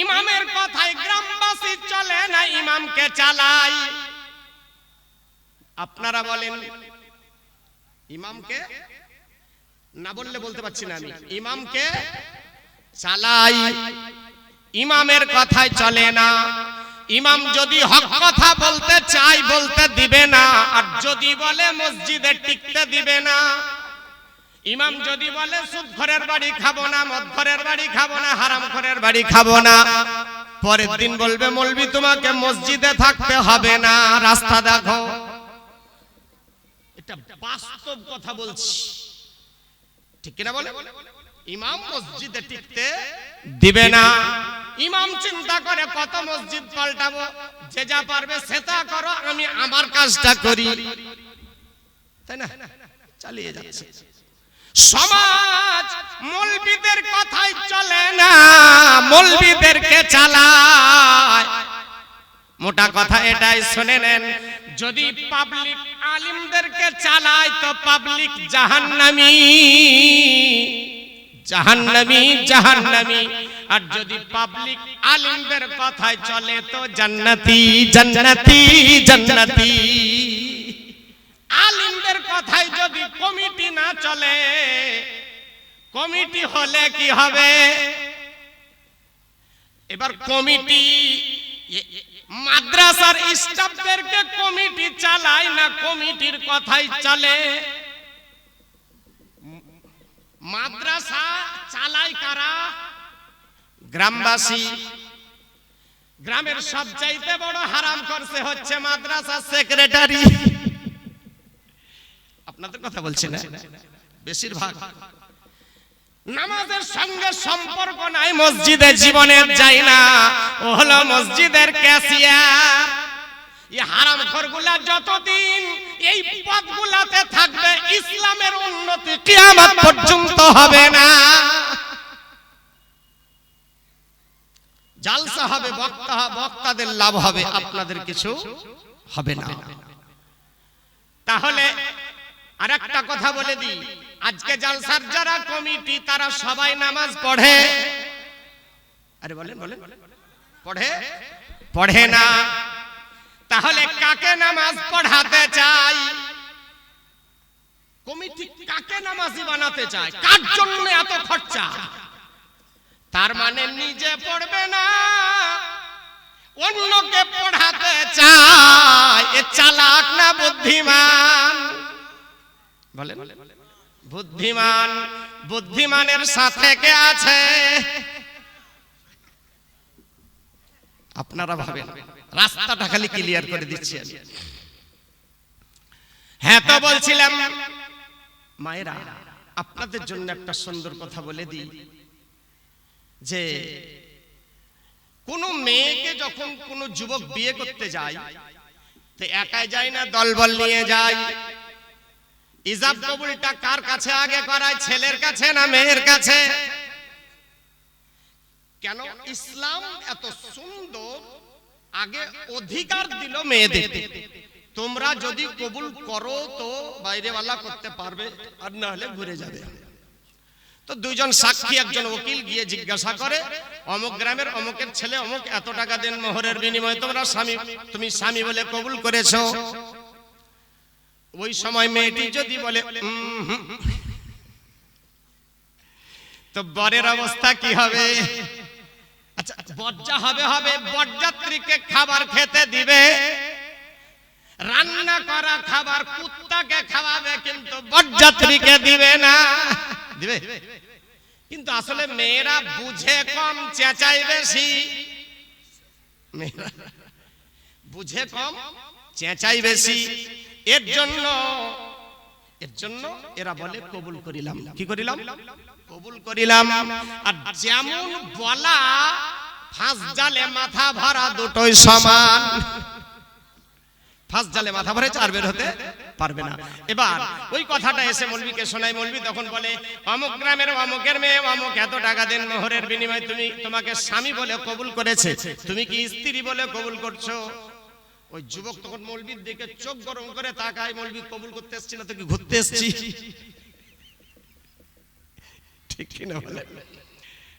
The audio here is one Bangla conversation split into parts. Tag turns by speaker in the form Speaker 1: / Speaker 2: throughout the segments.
Speaker 1: ইমামের কথায় গ্রামবাসী চলে না ইমামকে চালাই আপনারা বলেন ইমামকে? না বললে বলতে পারছি না আমি। ইমামকে চালাই ইমামের কথায় চলে না। ইমাম যদি হক কথা বলতে চাই বলতে দিবে না। আর যদি বলে মসজিদে টিকতে দিবে না ইমাম যদি বলে, সুদ ঘরের বাড়ি খাব না, মদ ঘরের বাড়ি খাব না, হারাম ঘরের বাড়ি খাব না। পরের দিন বলবে, মলবি, তোমাকে মসজিদে থাকতে হবে না, রাস্তা দেখো। বাস্তব কথা বলছি। ঠিক কিনা বলে? ইমাম মসজিদে টিকতে দিবে না। ইমাম চিন্তা করে, কত মসজিদ পাল্টাবো? যে যা পারবে সেটা করো, আমি আমার কাজটা করি। তাই না? চালিয়ে যাচ্ছে। সমাজ মৌলবিদের কথাই চলে না, মৌলবিদেরকে চালায়। মোটা কথা এটাই শুনে নেন, যদি পাবলিক আলিমদেরকে চালায় তো পাবলিক জাহান্নামী। জাহান্নামী জাহান্নামী। আর যদি পাবলিক আলিমদের কথায় চলে তো জান্নাতি জান্নাতি জান্নাতি। আলিমদের কথায় যদি কমিটি না চলে, কমিটি হলে কি হবে? এবার কমিটি মাদ্রাসার স্টাফদেরকে কমিটি চালায় না কমিটির কথাই চলে? মাদ্রাসা চালায় কারা? গ্রামবাসী। গ্রামের সবচাইতে বড় হারাম করছে হচ্ছে মাদ্রাসা সেক্রেটারি। আপনাদের কথা বলছি না। বেশিরভাগ। নামাজের সঙ্গে সম্পর্ক নাই মসজিদে জীবনের যাই না। ও হলো মসজিদের ক্যাশিয়ার। এই হারাম ঘরগুলা যতদিন এই পদগুলাতে থাকবে ইসলামের উন্নতি কিয়ামত পর্যন্ত হবে না। জালসা হবে বক্তা বক্তাদের লাভ হবে আপনাদের কিছু হবে না। তাহলে আর একটা কথা বলে দিই। আজকে জালসার যারা কমিটি তারা সবাই নামাজ পড়ে। আরে বলেন বলেন। পড়ে? পড়ে? না। তাহলে কাকে নামাজ পড়াতে চাই? কমিটি কাকে নামাজি বানাতে চায়? কার জন্য এত খরচা? তার মানে নিজে পড়বে না। অন্যকে পড়াতে চায়। এ চালাক না বুদ্ধিমান। বলেন। বুদ্ধিমান, বুদ্ধিমানের সাথে কে আছে? আপনারা ভাবেন, রাস্তাটা খালি ক্লিয়ার করে দিচ্ছি হ্যাঁ তো বলছিলাম, মায়েরা, আপনাদের জন্য একটা সুন্দর কথা বলে দিই, যে কোন মেয়েকে যখন কোন যুবক বিয়ে করতে যায়, তো একাই যায় না, দলবল নিয়ে যায়? ইজাব কবুলটা কার কাছে আগে করায়, ছেলের কাছে না মেয়ের কাছে? কেন ইসলাম এত সুন্দর? আগে অধিকার দিল মেয়েদের। তোমরা যদি কবুল করো তো বাইরেওয়ালা করতে পারবে, আর না হলে ঘুরে যাবে। তো দুইজন সাক্ষী, একজন উকিল গিয়ে জিজ্ঞাসা করে, অমুক গ্রামের অমুকের ছেলে, অমুক এত টাকা দেন মোহরের বিনিময়ে তোমরা স্বামী, তুমি স্বামী বলে কবুল করেছ? ওই সময় মেয়েটি যদি বলে তো বরের অবস্থা কি হবে? আচ্ছা বজ্জা হবে হবে। বরযাত্রীকে খাবার খেতে দিবে। রান্না করা খাবার কুত্তাকে খাওয়াবে কিন্তু বরযাত্রীকে দিবে না। দিবে? কিন্তু আসলে মেয়েরা বুঝে কম চেঁচাই বেশি। মেয়েরা বুঝে কম চেঁচাই বেশি। এর জন্য এর জন্য এরা বলে কবুল করিলাম। কি করিলাম? কবুল করিলাম। আর যেমন বলা ফাঁস জালে মাথা ভরা দুটোই সমান। ফাঁস জালে মাথা ভরে চার বের হতে পারবে না। এবার ওই কথাটা এসে মলবিকে শোনাই মলবি তখন বলে অমুক গ্রামের অমুকের মেয়ে অমুক এত টাকা দেন মোহরের বিনিময়ে। তুমি তোমাকে স্বামী বলে কবুল করেছে। তুমি কি স্ত্রী বলে কবুল করছ? ওই যুবক তখন মলবির দিকে চোখ গরম করে তাকায় মলবি কবুল করতে এসছি না তো কি ঘুরতে এসছি? ঠিক কিনা বলে?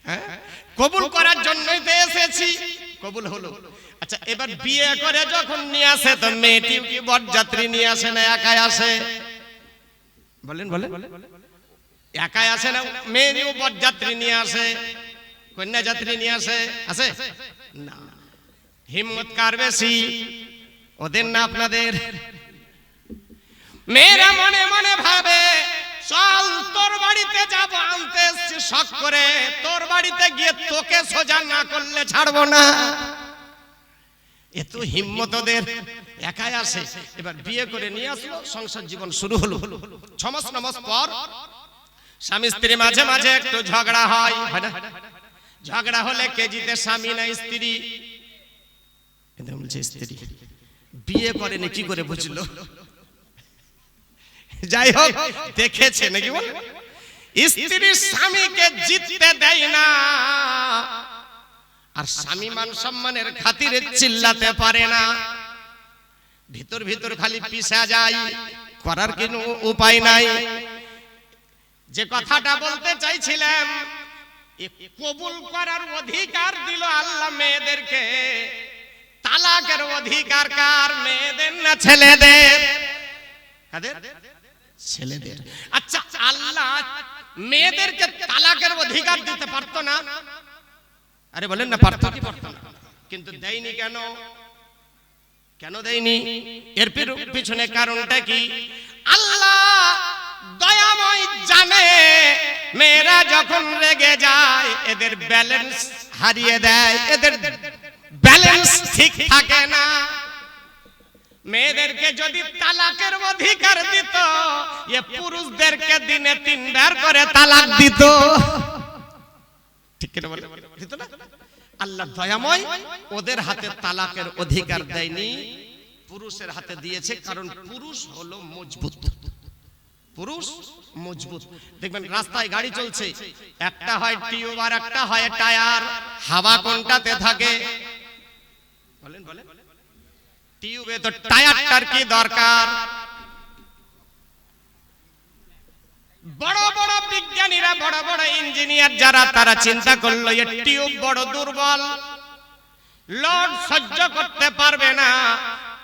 Speaker 1: হ্যাঁ? কবুল করার জন্যই তো এসেছি। কবুল হলো। আচ্ছা এবার বিয়ে করে যখন নিয়ে আসে তো মেয়েটি কি বরযাত্রী নিয়ে আসে না একাই আসে? বলেন বলেন। একাই আসে না মেয়েও বরযাত্রী নিয়ে আসে কন্যা যাত্রী নিয়ে আসে আসে? না। হিম্মত কার বেশি? ওদের না আপনাদের মেয়েরা মনে মনে ভাবে, চল তোর বাড়িতে যাব আনতে এসছি শখ করে। তোর বাড়িতে গিয়ে তোকে সোজা না করলে ছাড়বো না। এত হিম্মত একাই আসে। এবার বিয়ে করে নিয়ে আসলো, সংসার জীবন শুরু হলো। ছমাস নমাস পর স্বামী স্ত্রী মাঝে মাঝে একটু ঝগড়া হয়? ঝগড়া হলে কেজিতে স্বামী না স্ত্রী? স্ত্রী। বিয়ে করেনি কি করে বুঝলো? যাই হোক দেখেছে নাকি বল? স্ত্রী স্বামীকে জিততে দেয় না। আর স্বামী মান সম্মানের খাতিরে চিল্লাতে পারে না। ভিতর ভিতর খালি পিসা যায়। করার কোনো উপায় নাই। যে কথাটা বলতে চাইছিলাম কবুল করার অধিকার দিল আল্লাহ মেয়েদেরকে। তালাকের অধিকার কার? মেয়েদের না ছেলেদের? ছেলেদের। আচ্ছা আল্লাহ মেয়েদেরকে তালাকের অধিকার দিতে পারতো না? আরে বলেন না, পারতো কি পারতো না? কিন্তু দেয়নি কেন? কেন দেয়নি? এর পিছনে কারণটা কি? আল্লাহ দয়াময় জানে, মেয়েরা যখন রেগে যায়, এদের ব্যালেন্স হারিয়ে দেয়, এদের ঠিক থাকে না। মেয়েদেরকে যদি তালাকের অধিকার দিত, এ পুরুষদেরকে দিনে তিনবার করে তালাক দিত। ঠিক বলে? দিত না? আল্লাহ দয়াময় ওদের হাতে তালাকের অধিকার দেয়নি। পুরুষের হাতে দিয়েছে, কারণ পুরুষ হলো মজবুত। পুরুষ মজবুত। দেখবেন রাস্তায় গাড়ি চলছে। একটা হয় টিউব আর একটা হয় টায়ার। হাওয়া কোনটাতে থাকে? বলেন বলেন। টিউবে তো টায়ারটার কি দরকার? বড় বড় বিজ্ঞানীরা, বড় বড় ইঞ্জিনিয়ার যারা, তারা চিন্তা করল এই টিউব বড় দুর্বল। সহ্য করতে পারবে না।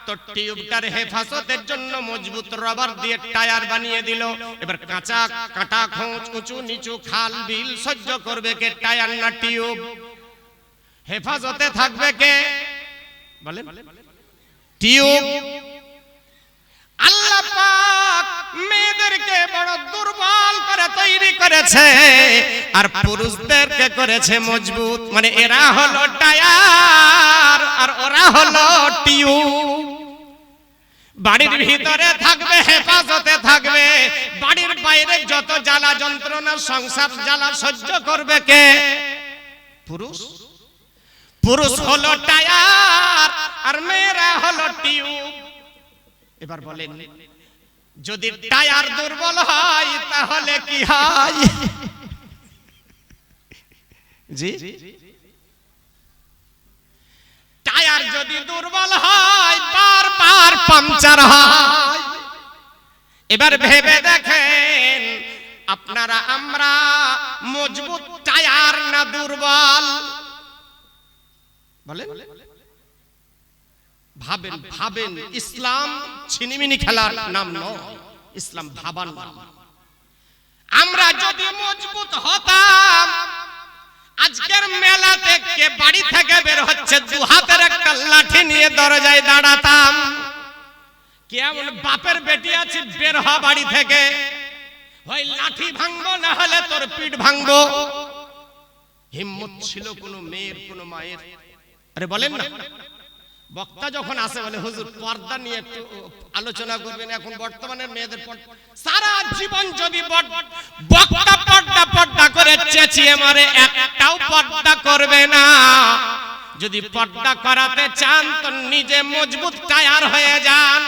Speaker 1: তো টিউবটার হেফাজতের জন্য মজবুত রবার দিয়ে টায়ার বানিয়ে দিল। এবার কাঁচা, কাটা, খোঁজ, উঁচু, নিচু, খাল, বিল সহ্য করবে কে? টায়ার না টিউব। হেফাজতে থাকবে কে? বলেন। টিউব আল্লাহ পাক মেয়েদেরকে বড় দুর্বল করে তৈরি করেছে আর পুরুষদেরকে করেছে মজবুত। মানে এরা হলো টায়ার আর ওরা হলো টিউব বাড়ির ভিতরে থাকবে হেফাজতে থাকবে। বাড়ির বাইরে যত জ্বালা যন্ত্রণা সংসার জ্বালা সহ্য করবে কে? পুরুষ। পুরুষ হলো টায়ার আর মেয়েরা হলো টিউব। এবার বলেন যদি টায়ার দুর্বল হয় তাহলে কি হয়? জি? টায়ার যদি দুর্বল হয় বারবার পাংচার হয়। এবার ভেবে দেখেন আপনারা আমরা মজবুত টায়ার না দুর্বল? বলেন? ভাবেন ভাবেন ইসলাম ছিনিমিনি খেলার নাম নয় ইসলাম ভাবার নাম। আমরা যদি মজবুত হতাম আজকের মেলা থেকে বাড়ি থেকে বের হচ্ছে দু হাতের একটা লাঠি নিয়ে দরজায় দাঁড়াতাম। কেমন বাপের বেটি আছে বের হ বাড়ি থেকে। হয় লাঠি ভাঙবো না হলে তোর পিঠ ভাঙবো। হিম্মত ছিল কোনো মেয়ের কোনো মায়ের। আরে বলেন না। বক্তা যখন আসে, বলে, হুজুর, পর্দা নিয়ে একটু আলোচনা করবেন, এখন বর্তমানে মেয়েদের সারা জীবন যদি বক্তা পর্দা পর্দা করে চেঁচিয়ে মারে, একটাও পর্দা করবে না। যদি পর্দা করাতে চান, তো নিজে মজবুত টায়ার হয়ে যান।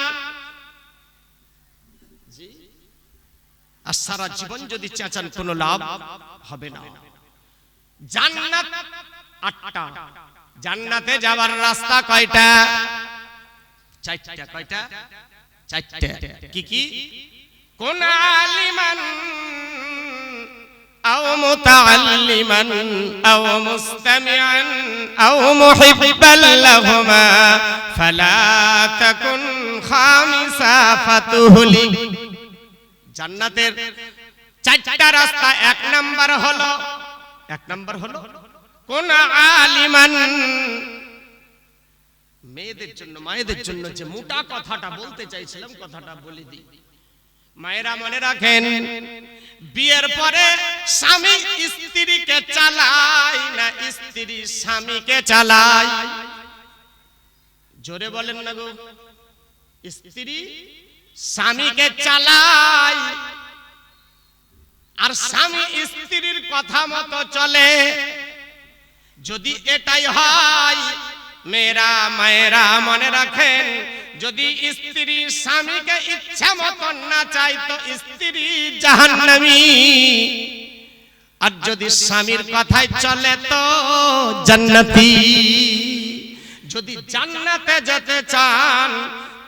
Speaker 1: আর সারা জীবন যদি চেঁচান, কোনো লাভ হবে না। জান্নাত আটটা। জান্নাতে যাওয়ার রাস্তা কয়টা? চারটা কয়টা? চারটা। কি কি? কোন আলিমান আও মুতাআল্লিমান আও মুস্তামিআন আও মুহিব্বাল লাহুমা ফালা তাকুন খামিসা ফাতুহলি। জান্নাতের চারটা রাস্তা এক نمبر ہلو এক نمبر ہلو কোন আলিমান। মেয়েদের জন্য, মায়েদের জন্য যে মোটা কথাটা বলতে চাইছিলাম, কথাটা বলে দিই। মায়েরা মনে রাখেন, বিয়ের পরে স্বামী স্ত্রীকে চালায় না স্ত্রী স্বামীকে চালায়। জোরে বলেন না গো। স্ত্রী স্বামীকে চালায়, আর স্বামী স্ত্রীর কথা মতো চলে। যদি এটাই হয়, মেয়েরা, মায়েরা মনে রাখেন, যদি স্ত্রী স্বামীকে ইচ্ছা মতন না চাই তো স্ত্রী জাহান্নামী। আর যদি স্বামীর কথায় চলে, তো জান্নাতি। যদি জান্নাতে যেতে চান,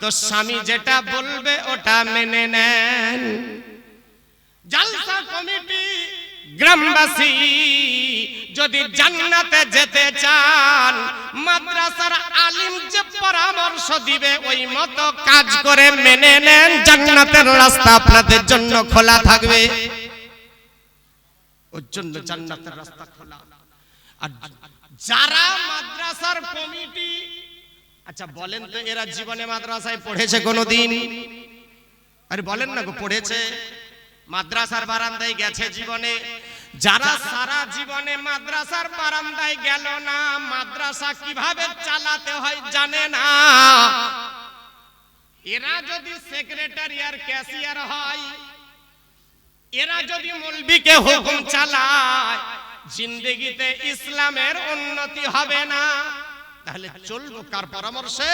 Speaker 1: তো স্বামী যেটা বলবে, ওটা মেনে নেন। জালসা কমিটি গ্রামবাসী, যদি জান্নাতে যেতে চান, মাদ্রাসার আলিম যে পরামর্শ দিবে, ওই মতো কাজ করে মেনে নেন, জান্নাতের রাস্তা আপনাদের জন্য খোলা থাকবে। ওর জন্য জান্নাতের রাস্তা খোলা। যারা মাদ্রাসার কমিটি আচ্ছা বলেন তো এরা জীবনে মাদ্রাসায় পড়েছে কোনোদিন? আরে বলেন না গো, পড়েছে। মাদ্রাসার বারান্দায় গেছে জীবনে। যারা সারা জীবনে মাদ্রাসার বারান্দায় গেল না, মাদ্রাসা কীভাবে চালাতে হয় জানে না। এরা যদি সেক্রেটারি আর ক্যাশিয়ার হয়, এরা যদি মলবিকে হুকুম চালায়, জিন্দগিতে ইসলামের উন্নতি হবে না। তাহলে চলবো কার পরামর্শে?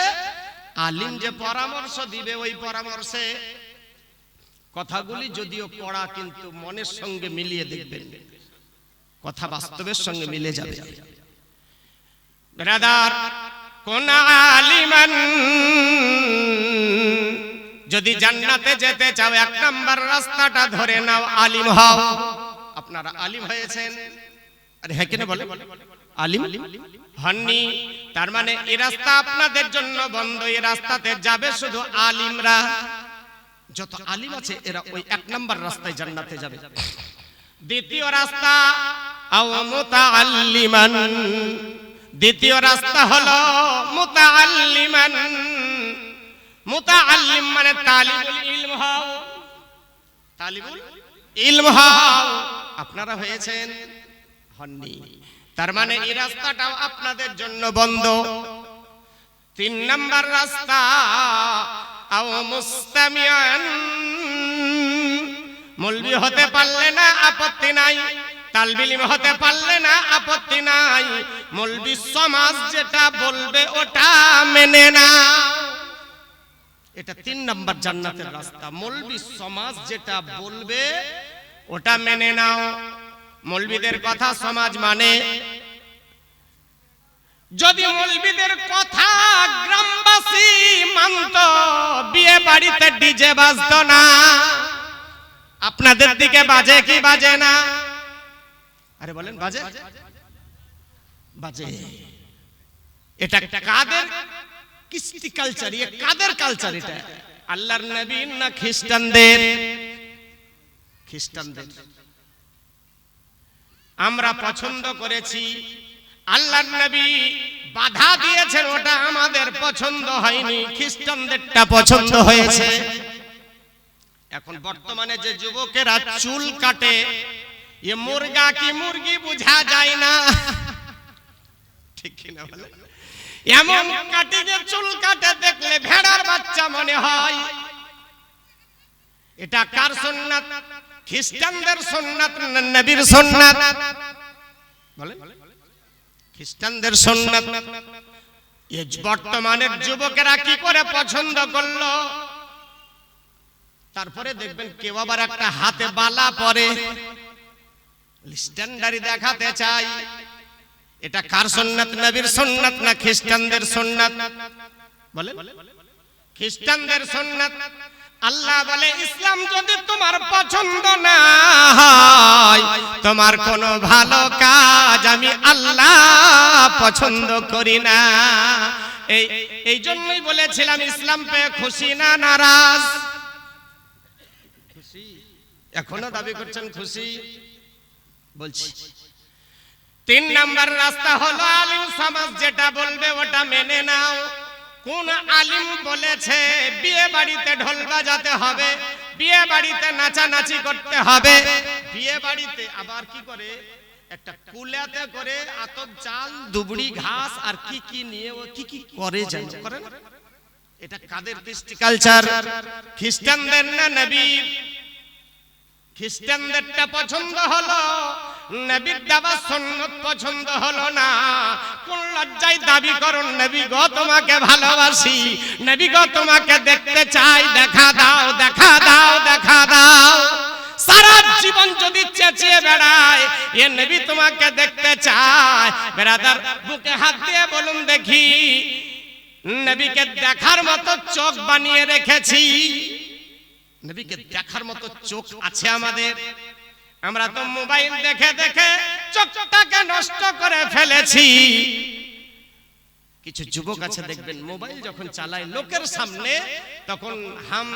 Speaker 1: আলিম যে পরামর্শ দিবে ওই পরামর্শে। কথাগুলি যদিও পড়া, কিন্তু মনের সঙ্গে মিলিয়ে দেখবেন। কথা বাস্তবের সঙ্গে মিলে যাবে। ব্রাদার কোন আলিমান যদি জান্নাতে যেতে চাও এক নাম্বার রাস্তাটা ধরে নাও আলিম হও। আপনারা আলিম হয়েছেন? আরে হ্যাঁ কিনা বলে আলিম? হননি। তার মানে এই রাস্তা আপনাদের জন্য বন্ধ এই রাস্তাতে যাবে শুধু আলিমরা। যত আলিম আছে এরা ওই এক নাম্বার রাস্তায় জান্নাতে যাবে। দ্বিতীয় রাস্তা মুতাআল্লিমান। দ্বিতীয় রাস্তা হলো মুতাআল্লিমান। মুতাআল্লিম মানে তালিবুল ইলম হও। তালিবুল ইলম হও। আপনারা হয়েছেন হননি তার মানে এই রাস্তাটাও আপনাদের জন্য বন্ধ। তিন নাম্বার রাস্তা, আও মুস্তামিয়ান। মলবি হতে পারলে না আপত্তি নাই। তালবিলিম হতে পারলে না, আপত্তি নাই। মলবি সমাজ যেটা বলবে ওটা মেনে না এটা তিন নম্বর জান্নাতের রাস্তা। মলবি সমাজ যেটা বলবে ওটা মেনে নাও। মলবিদের কথা সমাজ মানে। যদি মৌলবিদের কথা গ্রামবাসী মানত, বিয়ে বাড়িতে ডিজে বাজতো না। আপনাদের দিকে বাজে কি বাজে না? আরে বলেন বাজে? বাজে? এটা কাদের কৃষ্টি কালচার কাদের কালচার এটা? আল্লাহর নবী না খ্রিস্টানদের? খ্রিস্টানদের। আমরা পছন্দ করেছি আল্লাহর নবী বাধা দিয়েছেন ওটা আমাদের পছন্দ হয়নি খ্রিস্টানদেরটা পছন্দ হয়েছে। এখন বর্তমানে যে যুবকেরা চুল কাটে এ মুরগা কি মুরগি বোঝা যায় না ঠিক কিনা বলে এমন কাটে চুল কাটে দেখলে ভেড়ার বাচ্চা মনে হয় এটা কার সুন্নাত খ্রিস্টানদের সুন্নাত না নবীর সুন্নাত বলে খ্রিস্টানদের সুন্নাত এই বর্তমানের যুবকেরা কি করে পছন্দ করল তারপরে দেখবেন কেউ আবার একটা হাতে বালা পরে। স্ট্যান্ডারি দেখাতে চাই। এটা কার সুন্নাত? নবীর সুন্নাত না খ্রিস্টানদের সুন্নাত? বলে খ্রিস্টানদের সুন্নাত। আল্লাহ বলে, ইসলাম যদি তোমার পছন্দ না হয়, তোমার কোনো ভালো কাজ আমি আল্লাহ পছন্দ করি না। এই এই জন্যই বলেছিলাম, ইসলাম পেয়ে খুশি না নারাজ? এখনও দাবি করছেন খুশি? বলছি। তিন নাম্বার রাস্তা হলো আলিম সমাজ, যেটা বলবে ওটা মেনে নাও। কোন আলিম বলেছে, বিয়ে বাড়িতে ঢোল বাজাতে হবে, বিয়ে বাড়িতে নাচানাচি করতে হবে। বিয়ে বাড়িতে আবার কি করে? একটা কুলাতে করে আতপ চাল, দুবড়ি ঘাস, আর কি কি নিয়ে ও কি কি করে জানো? করে এটা কাদের কৃষ্টি কালচার? খ্রিস্টানদের না নবীর? খ্রিস্টানদেরটা পছন্দ হলো নবীর দেওয়া সন্ন্যত পছন্দ হলো না। কোন লজ্জায় দাবি করুন নবী গো, তোমাকে ভালোবাসি। নবী গো, তোমাকে দেখতে চাই। দেখা দাও দেখা দাও দেখা দাও। সারা জীবন যদি চেঁচিয়ে বেড়ায়, এ নবী, তোমাকে দেখতে চায় বেড়াদার বুকে হাত দিয়ে বলুন, দেখি, নবীকে দেখার মতো চোখ বানিয়ে রেখেছি। নবীকে দেখার মতো চোখ আছে আমাদের। আমরা তো মোবাইল দেখে দেখে চোখটাকে নষ্ট করে ফেলেছি। কিছু যুবক আছে, দেখবেন মোবাইল যখন চালায়, লোকের সামনে, তখন হাম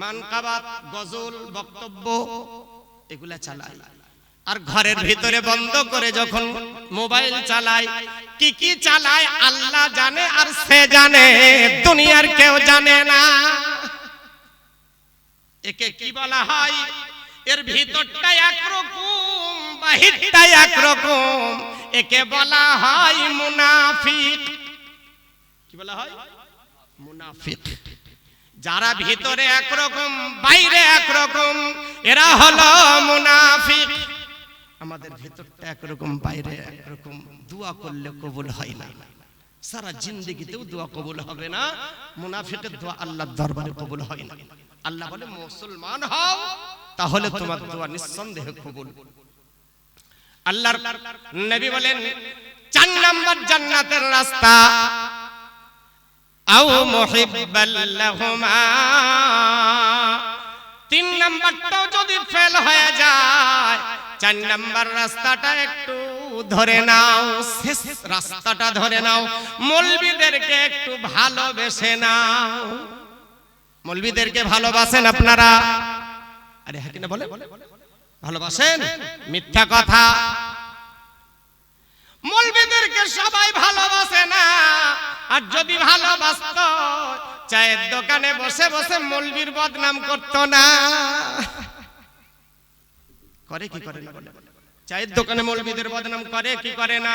Speaker 1: মানকাবাত গজল, বক্তব্য, এগুলা চালায়। আর ঘরের ভিতরে বন্ধ করে যখন মোবাইল চালায়, কি কি চালায়, আল্লাহ জানে আর সে জানে, দুনিয়ার কেউ জানে না। একে কি বলা হয়? এর ভিতরটা একরকম বাহিরটা একরকম। একে বলা হয় মুনাফিক। কি বলা হয়? মুনাফিক। যারা ভিতরে একরকম, বাইরে একরকম, এরা হলো মুনাফিক। আমাদের ভিতরটা একরকম, বাইরে একরকম। দোয়া করলে কবুল হয় না। সারা জিন্দগিতেও দোয়া কবুল হবে না। মুনাফিকের দোয়া আল্লাহর দরবারে কবুল হয় না। আল্লাহ বলে মুসলমান হও তাহলে তোমার দোয়া নিঃসন্দেহে কবুল। আল্লাহর নবী বলেন চার নাম্বার জান্নাতের রাস্তা আও মুহিব্বাল লাহুমা। তিন নাম্বারটাও যদি ফেল হয়ে যায় চার নাম্বার রাস্তাটা একটু ধরে নাও শেষ রাস্তাটা ধরে নাও মৌলবীদেরকে একটু ভালোবেসে নাও। মৌলবীদেরকে ভালোবাসেন আপনারা। আরে হ্যাঁ কিনা বলে? ভালোবাসেন? মিথ্যা কথা। মলবিদেরকে সবাই ভালোবাসে না। আর যদি ভালোবাসত, চায়ের দোকানে বসে বসে মলবির বদনাম করত না। করে কি করে? না চায়ের দোকানে মলবিদের বদনাম করে, কি করে না?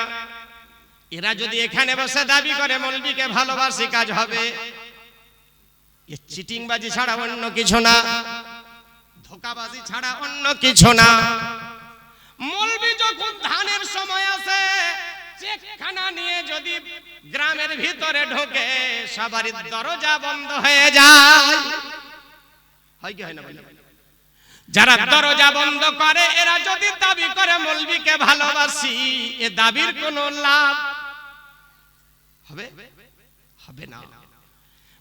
Speaker 1: এরা যদি এখানে বসে দাবি করে, মলবিকে ভালোবাসি, কাজ হবে। এ চিটিংবাজি ছাড়া অন্য কিছু না। ধোকাবাজি ছাড়া অন্য কিছু না। মৌলবি যখন ধানের সময় আছে চেকখানা নিয়ে যদি গ্রামের ভিতরে ঢোকে, সবারই দরজা বন্ধ হয়ে যায়। হয় কি হয় না? যারা দরজা বন্ধ করে, এরা যদি দাবি করে, মৌলবিকে ভালোবাসি, এ দাবির কোনো লাভ হবে? হবে না।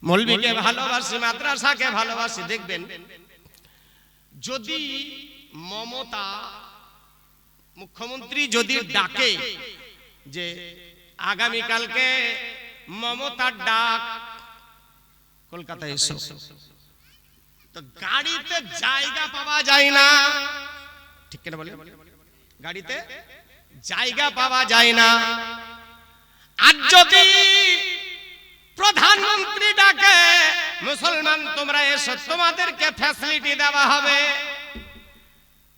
Speaker 1: মৌলবিকে ভালোবাসি মাদ্রাসাকে ভালোবাসি দেখবেন। যদি মমতা মুখ্যমন্ত্রী যদি ডাকে যে আগামীকালকে মমতার ডাক কলকাতায় এসো। তো গাড়িতে জায়গা পাওয়া যায় না। ঠিক কেন বলে গাড়িতে জায়গা পাওয়া যায় না। আর যদি প্রধানমন্ত্রী ডাকে, মুসলমান, তোমরা এসো, তোমাদেরকে ফ্যাসিলিটি দেওয়া হবে।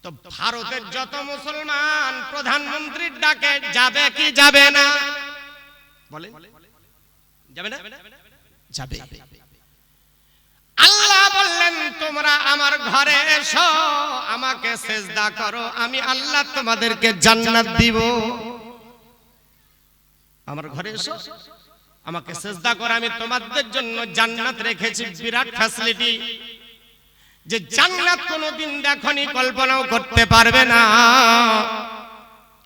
Speaker 1: তো ভারতের যত মুসলমান প্রধানমন্ত্রীর ডাকে, যাবে কি যাবে না? বলে, যাবে না? যাবে। আল্লাহ বললেন, তোমরা আমার ঘরে এসো, আমাকে সেজদা করো, আমি আল্লাহ তোমাদেরকে জান্নাত দিব। আমার ঘরে এসো। আমাকে সেজদা করো, আমি তোমাদের জন্য জান্নাত রেখেছি, বিরাট ফ্যাসিলিটি যে জান্নাত কোনোদিন দেখনি, কল্পনাও করতে পারবে না।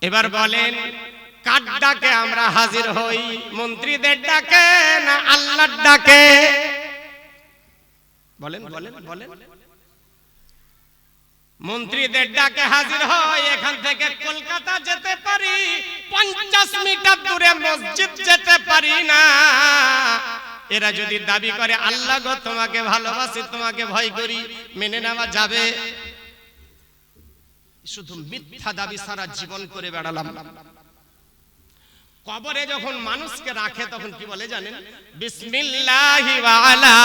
Speaker 1: এবার বলেন, কার ডাকে আমরা হাজির হই? মন্ত্রীদের ডাকে না আল্লাহর ডাকে? বলেন বলেন বলেন। মন্ত্রীদের ডাকে হাজির হয় এখান থেকে কলকাতা যেতে পারি। পঞ্চাশ মিটার দূরে মসজিদ যেতে পারি না। এরা যদি দাবি করে, আল্লাহ গো, তোমাকে ভালোবাসি, তোমাকে ভয় করি, মেনে নেওয়া যাবে। শুধু মিথ্যা দাবি সারা জীবন করে বেড়ালাম। কবরে যখন মানুষকে রাখে, তখন কি বলে জানেন? বিসমিল্লাহি ওয়া আলা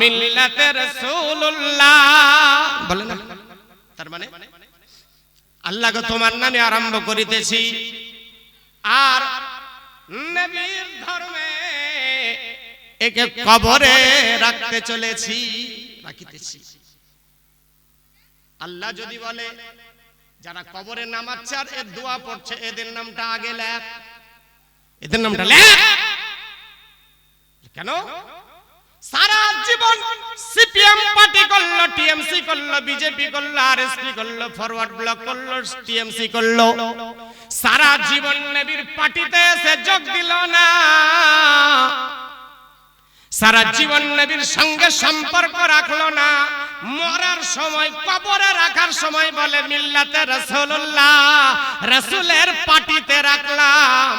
Speaker 1: মিল্লাতে রাসূলুল্লাহ। বলে না? তার মানে? আল্লাহ গো, তোমার নামে আরম্ভ করিতেছি। আর নবীর ধর্মে একে কবরে রাখতে চলেছি রাখিতেছি। আল্লাহ যদি বলে যারা কবরে নামাচ্ছে আর এর দোয়া পড়ছে এদের নামটা আগে লেখ। এদের নামটা লেখ। কেন? সারা জীবন সিপিএম পার্টি করল টিএমসি করল বিজেপি করল আরএসপি করল ফরওয়ার্ড ব্লক করল টিএমসি করল। সারা জীবন নবীর পার্টিতে এসে যোগ দিল না। সারা জীবন নবীর সঙ্গে সম্পর্ক রাখল না। মরার সময়, কবরে রাখার সময় বলে, মিল্লাতে রসুল্লাহ রসুলের পাটিতে রাখলাম।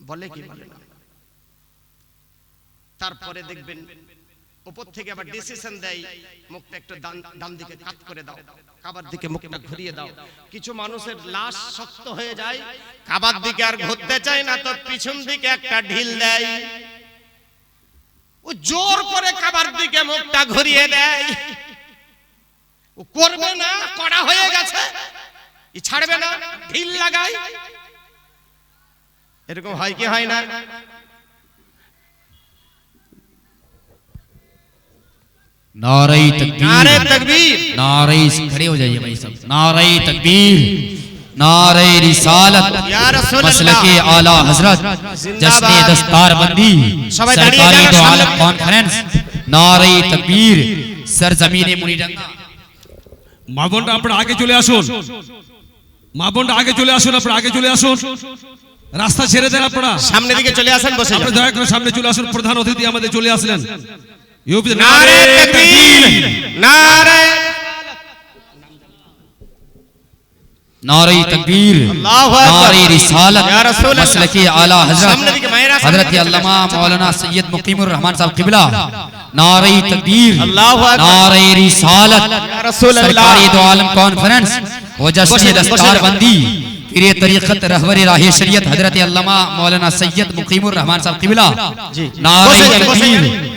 Speaker 1: বলে কি বলে তারপরে দেখবেন উপর থেকে আবার ডিসিশন দেয় মুখটা একটু ডান- দিকে কাত করে দাও কাবার দিকে মুখটা ঘুরিয়ে দাও। কিছু মানুষের লাশ শক্ত হয়ে যায় কাবার দিকে আর ঘুরতে চায় না তো পিছন দিকে একটা ঢিল দেয়। ও জোর করে কাবার দিকে মুখটা ঘুরিয়ে দেয়। ও করবে না করা হয়ে গেছে। ই ছাড়বে না ঢিল লাগায়। এরকম হয় কি হয় না?
Speaker 2: نعرہ تکبیر. نعرہ تکبیر. نعرہ کھڑے
Speaker 1: ہو جائیے
Speaker 2: بھائی سب
Speaker 1: نعرہ
Speaker 2: تکبیر. نعرہ رسالت. مسلک اعلی
Speaker 1: حضرت. جشن
Speaker 2: دستار
Speaker 1: بندی.
Speaker 2: سرکاری
Speaker 1: دو
Speaker 2: عالم کانفرنس نعرہ تکبیر. سرزمین منیڈنگا
Speaker 3: মা বোনরা আপনারা আগে চলে আসুন মা বোনরা আগে চলে আসুন আপনারা আগে চলে আসুন রাস্তা ছেড়ে দেন আপনারা
Speaker 1: সামনের দিকে চলে আসেন বসে আপনারা
Speaker 3: দয়া করে সামনে চলে আসুন প্রধান অতিথি আমাদের চলে
Speaker 1: نعرہ تکبیر نعرہ
Speaker 2: نعرہ تکبیر
Speaker 1: نعرہ رسالت۔
Speaker 2: مسلک اعلی
Speaker 1: حضرت حضرت علامہ
Speaker 2: مولانا سید مقیم
Speaker 1: الرحمن صاحب قبلہ۔
Speaker 2: نعرہ
Speaker 1: تکبیر
Speaker 2: نعرہ
Speaker 1: رسالت۔
Speaker 2: سرکاری دو عالم کانفرنس و دستار بندی پیر طریقت
Speaker 1: رہبر راہ
Speaker 2: شریعت حضرت
Speaker 1: علامہ مولانا سید
Speaker 2: مقیم الرحمن صاحب قبلہ۔ نعرہ تکبیر۔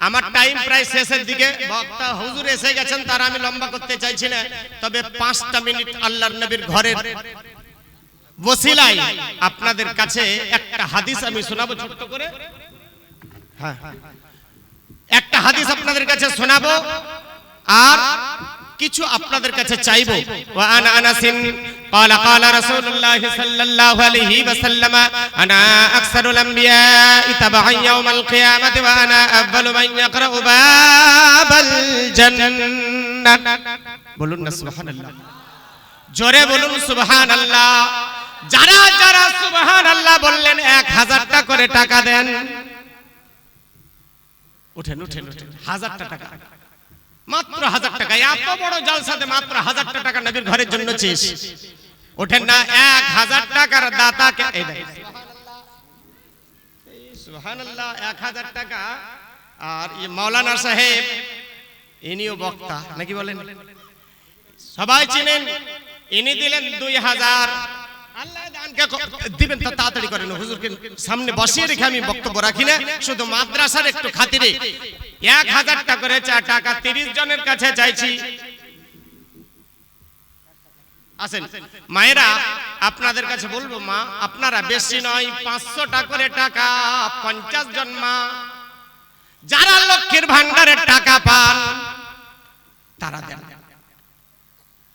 Speaker 1: আমার টাইম প্রায় শেষের দিকে। বক্তা হুজুর এসে গেছেন তার আমি লম্বা করতে চাইছি না। তবে পাঁচটা মিনিট আল্লাহর নবীর ঘরের বসিলাই আপনাদের কাছে একটা হাদিস আমি শোনাবো ছোট্ট করে? হ্যাঁ। একটা হাদিস আপনাদের কাছে শোনাবো। আর কিছু আপনাদের কাছে চাইবো ওয়া আনা আনাসিন قال قال رسول الله صلى الله عليه وسلم انا اكثر الانبياء تبعا يوم القيامه وانا اول من يقرا باب الجنه বলুন না সুবহানাল্লাহ জোরে বলুন সুবহানাল্লাহ যারা যারা সুবহানাল্লাহ বললেন এক হাজারটা করে টাকা দেন উঠেন উঠেন উঠেন হাজারটা টাকা মাত্র হাজার টাকা। এত বড় জলসাতে মাত্র হাজার টাকা নবীর ঘরের জন্য চেয়েছ ওঠেন না, এক হাজার টাকার দাতাকে এক হাজার টাকা। আর সাহেব বক্তা সবাই দিলেন দুই হাজার। আল্লাহ দিবেন তাড়াতাড়ি করেন। হুজুরকে সামনে বসিয়ে রেখে আমি বক্তব্য রাখি না। শুধু মাদ্রাসার একটু খাতিরে। এক হাজার টাকা করে টাকা তিরিশ জনের কাছে চাইছি। মায়েরা, আপনাদের কাছে বলব, মা, আপনারা বেশি নয় পাঁচশো করে টাকা, পঞ্চাশ জন মা, যারা লক্ষ্মীর ভান্ডারের টাকা পান, তারা দেন।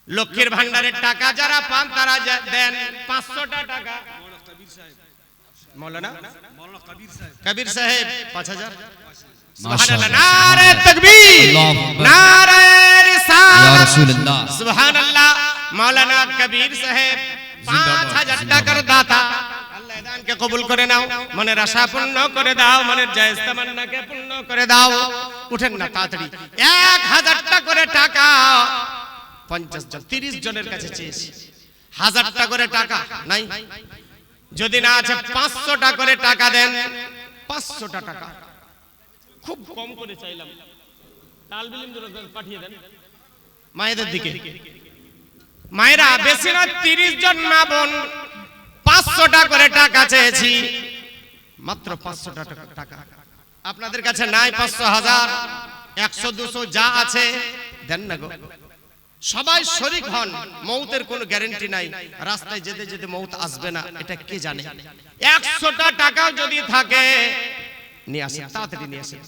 Speaker 1: লক্ষ্মীর ভান্ডারের টাকা যারা পান, তারা দেন পাঁচশোটা টাকা। মৌলানা? কবির সাহেব পাঁচ হাজার।
Speaker 2: মাশাআল্লাহ।
Speaker 1: নারে তকবীর নারে রিসালাত। সুবহানাল্লাহ মাওলানা কবির সাহেব পাঁচ হাজার টাকার দাতা। দানকে কবুল করে নাও মনের আশা পূর্ণ করে দাও মনের জায়েজ তামান্নাকে পূর্ণ করে দাও। উঠেন না তাড়াতাড়ি। এক হাজারটা করে টাকা। পঞ্চাশ জন তিরিশ জনের কাছে চেয়েছি। হাজারটা করে টাকা নাই। যদি না আছে পাঁচশোটা করে টাকা দেন, পাঁচশোটা টাকা। খুব কম করে চাইলাম। মায়েদের দিকে। মায়েরা বেশি না তিরিশ জন মা বোন, পাঁচশোটা করে টাকা চেয়েছি। মাত্র পাঁচশো টাকা। আপনাদের কাছে নাই পাঁচশো হাজার, একশো, দুশো যা আছে, দেন না গো। সবাই শরিক হন। মৌতের কোনো গ্যারেন্টি নাই। রাস্তায় যেতে যেতে মৌত আসবে না। এটা কে জানে? একশোটা টাকা যদি থাকে নিয়ে আসেন তাড়াতাড়ি নিয়ে আসেন।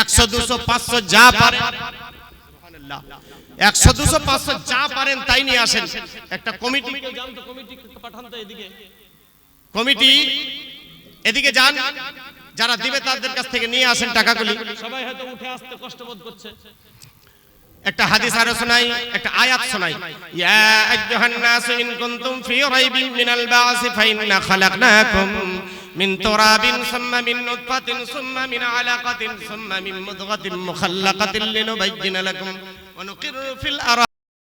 Speaker 1: একশো দুশো পাঁচশো যা পারে একশো দুশো পাঁচশো যা পারেন তাই নিয়ে আসেন। একটা কমিটি পাঠান তো এদিকে। কমিটি এদিকে যান। যারা দিবে তাদের কাছ থেকে নিয়ে আসেন টাকাগুলি। সবাই হয়তো উঠে আসতে কষ্ট বোধ করছে। একটা হাদিস আরও শোনাই, একটা আয়াত শোনাই। ইয়া আইয়ুহান নাস ইন কুনতুম ফি রাইবিন মিনাল বা'স ফাইন্না খালাকনাকুম মিন তুরাবিন সুম্মা মিন নুতফাতিন সুম্মা মিন আলাকাতিন সুম্মা মিন মুদগাতিন মুখাল্লাকাতিন লিনুবাইয়িনা লাকুম ওয়া নুকিরু ফিল আরহাম